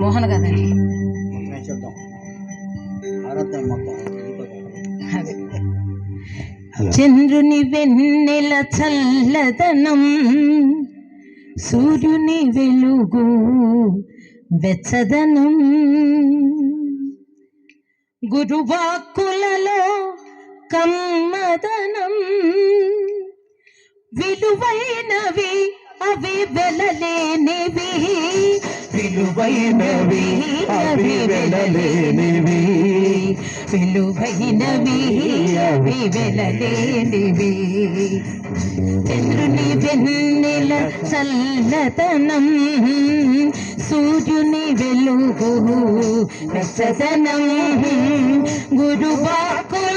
మోహన్ కదండి? చంద్రుని వెన్నెల చల్లదనం సూర్యుని వెలుగు వెచ్చదనం. గురువాక్కులలో కమ్మదనం విలువైనవి అవి వెలలేనివి. విలువైనవి అవి వెలలేనివి. విలువైనవి అవి వెలలేనివి. చంద్రుని వెన్నెల చల్లతనం సూర్యుని వెలుగు రసతనం గురువాకు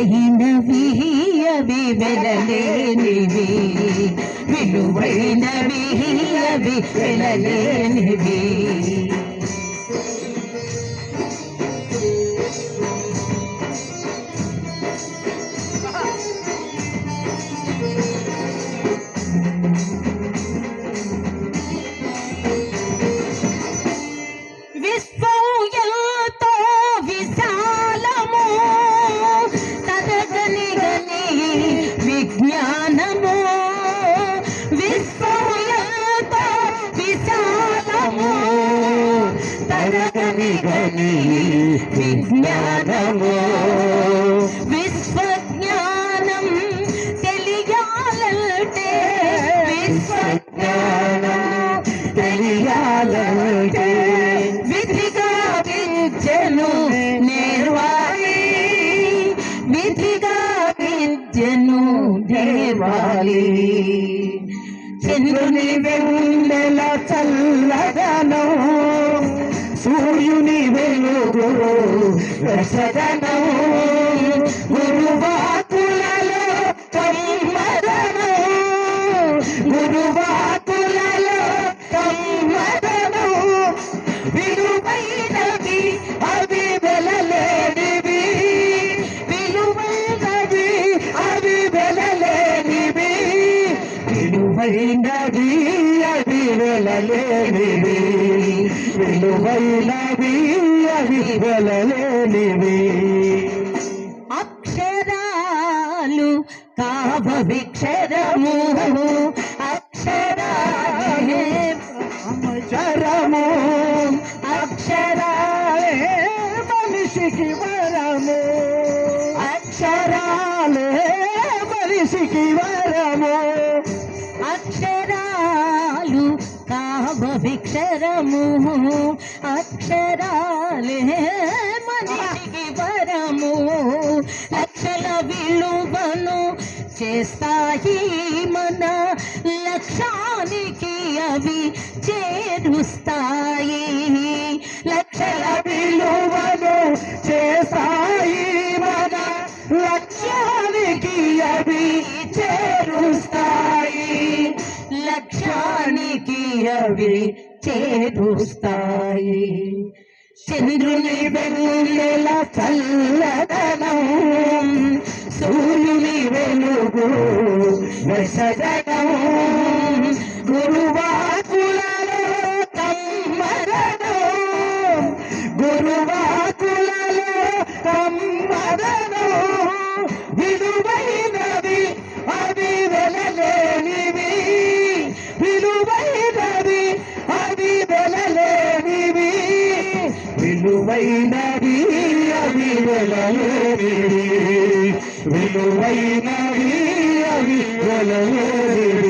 విలువైనవి అవి వెలలేనివి విలువైనవి అవి వెలలేనివి జ్ఞానము విశ్వం విశాలము. తరగని గని విజ్ఞానము నేర్వాలి చంద్రుని వెన్నెల చల్లదనం సూర్యుని వెలుగు రసదనం. విలువైనవి అవి వెలలేనివి విలువైనవి అవి వెలలేనివి అక్షరాలు కాభవిక్షరము అక్షరాలే అక్షరము అక్షరాలే మనిషికి వరము అక్షరాలే మనిషికి వరము. అక్షరాలు కాభవిక్షరము అక్షరాలే మనిషికి వరము. లక్షల విలువను చేస్తాయి మన లక్ష్యానికి అవి చేరుస్తాయి. లక్షల విలువను చేస్తాయి మన లక్ష్యానికి అవి చేరుస్తాయి. లక్ష్యానికి అవి చేరుస్తాయి. చంద్రుని వెన్నెల చల్లదనం సూర్యుని వెలుగు వెసదనం గురువాకులలో కమ్మదనం గురువాకులలో కమ్మదనం విలువ విలువైనది అది వెలలేనివి విలువైనది అవి వెలలేనివి విలువైనది అవి వెలలేనివి